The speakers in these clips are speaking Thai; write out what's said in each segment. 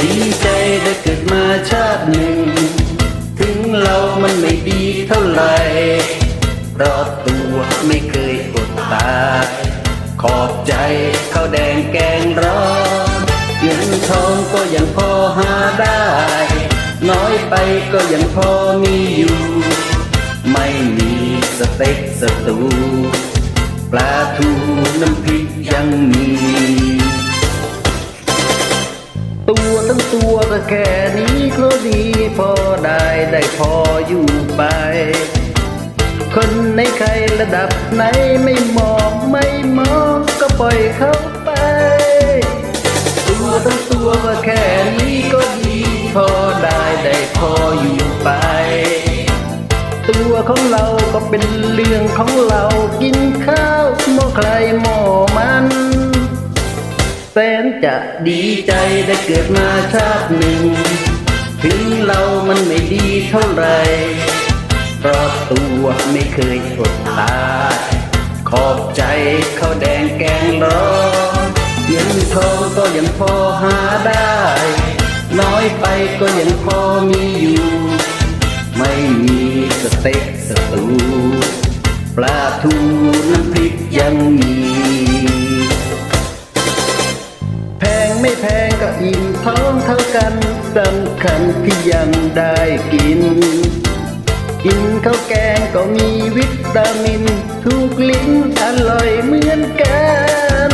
ดีใจได้เกิดมาชาติหนึ่ง ถึงเรามันไม่ดีเท่าไหร่รอดตัวไม่เคยอดตายขอบใจข้าวแดงแกงร้อนเงินทองก็ยังพอหาได้ น้อยไปก็ยังพอมีอยู่ ไม่มีสเต็กสตูปลาทูน้ำพริกยังมี คนในใครระดับไหนไม่มองไม่มองก็ปล่อยเขาไป ตัวทั้งตัวก็แค่นี้ก็ดีพอได้ได้พออยู่ไป ตัวของเราก็เป็นเรื่องของเรากินข้าวหม้อใครหม้อมันแสนจะดีใจได้เกิดมาชาติหนึ่ง ถึงเรามันไม่ดีเท่าไหร ไม่เคยอดตายขอบใจข้าวแดงแกงร้อนเงินทองก็ยังพอหาได้ น้อยไปก็ยังพอมีอยู่ ไม่มีสเต็กสตูปลาทูน้ำพริกยังมี แพงไม่แพงก็อิ่มท้องเท่ากันสำคัญที่ยังได้กิน กินข้าวแกงก็มีวิตามิน ทุกลิ้นอร่อยเหมือนกัน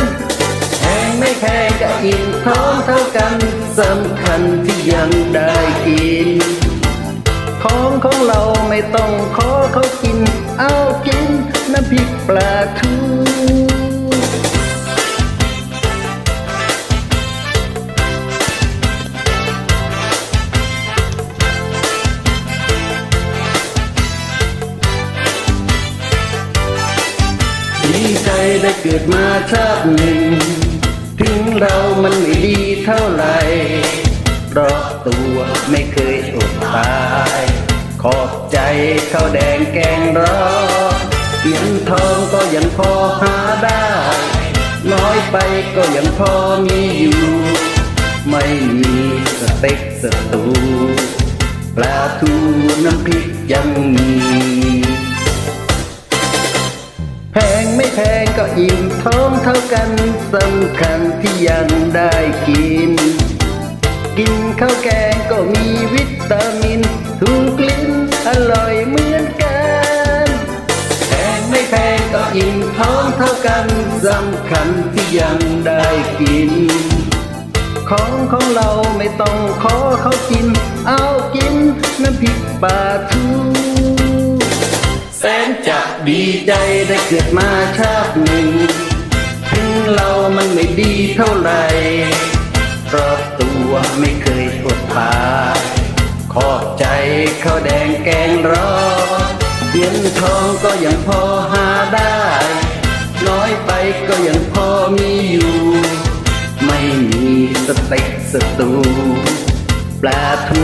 แพงไม่แพงก็อิ่มท้องเท่ากันสำคัญที่ยังได้กิน ของของเราไม่ต้องขอเขากิน เอากินน้ำพริกปลาทู ได้เกิดมาชาติหนึ่ง ถึงเรามันไม่ดีเท่าไหร่เพราะตัวไม่เคยอดตาย ขอบใจข้าวแดงแกงร้อนเงินทองก็ยังพอหาได้ น้อยไปก็ยังพอมีอยู่ ไม่มีสเต็กสตูปลาทูน้ำพริกยังมี งก็อิ่มท้องเท่ากันสำคัญที่ยังได้กิน กินข้าวแกงก็มีวิตามิน ถูกลิ้นอร่อยเหมือนกันแพงไม่แพงก็อิ่มท้องเท่ากันสำคัญที่ยังได้กิน ของของเราไม่ต้องขอเขากิน เอากินน้ำพริกปลาทู ดีใจได้เกิดมาชาติหนึ่ง ถึงเรามันไม่ดีเท่าไหร่เพราะตัวไม่เคยอดตายขอบใจข้าวแดงแกงร้อนเงินทองก็ยังพอหาได้ น้อยไปก็ยังพอมีอยู่ ไม่มีสเต็กสตูปลาทู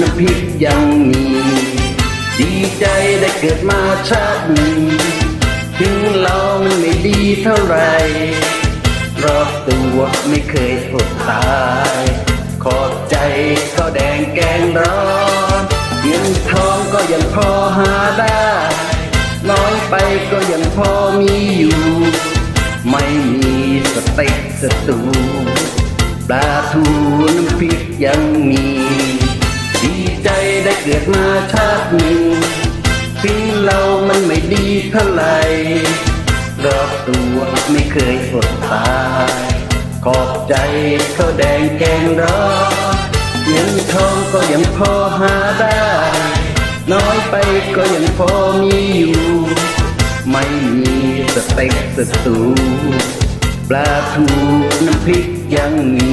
น้ำพริกยังมี ดีใจได้เกิดมาชาติหนึ่งถึงเรามันไม่ดีเท่าไรรอบตัวไม่เคยอดตาย ขอบใจข้าวแดงแกงร้อนเงินทองก็ยังพอหาได้ น้อยไปก็ยังพอมีอยู่ ไม่มีสเต็กสตูปลาทูน้ำพริกยังมี ใจได้เกิดมาชาติหนึ่งถึงเรามันไม่ดีเท่าไหร่รอบตัวไม่เคยอดตายขอบใจเขาแดงแกงร้อเงินทองก็ยังพอหาได้ น้อยไปก็ยังพอมีอยู่ ไม่มีสเต็กสตูปลาทูน้ำพริกยังมี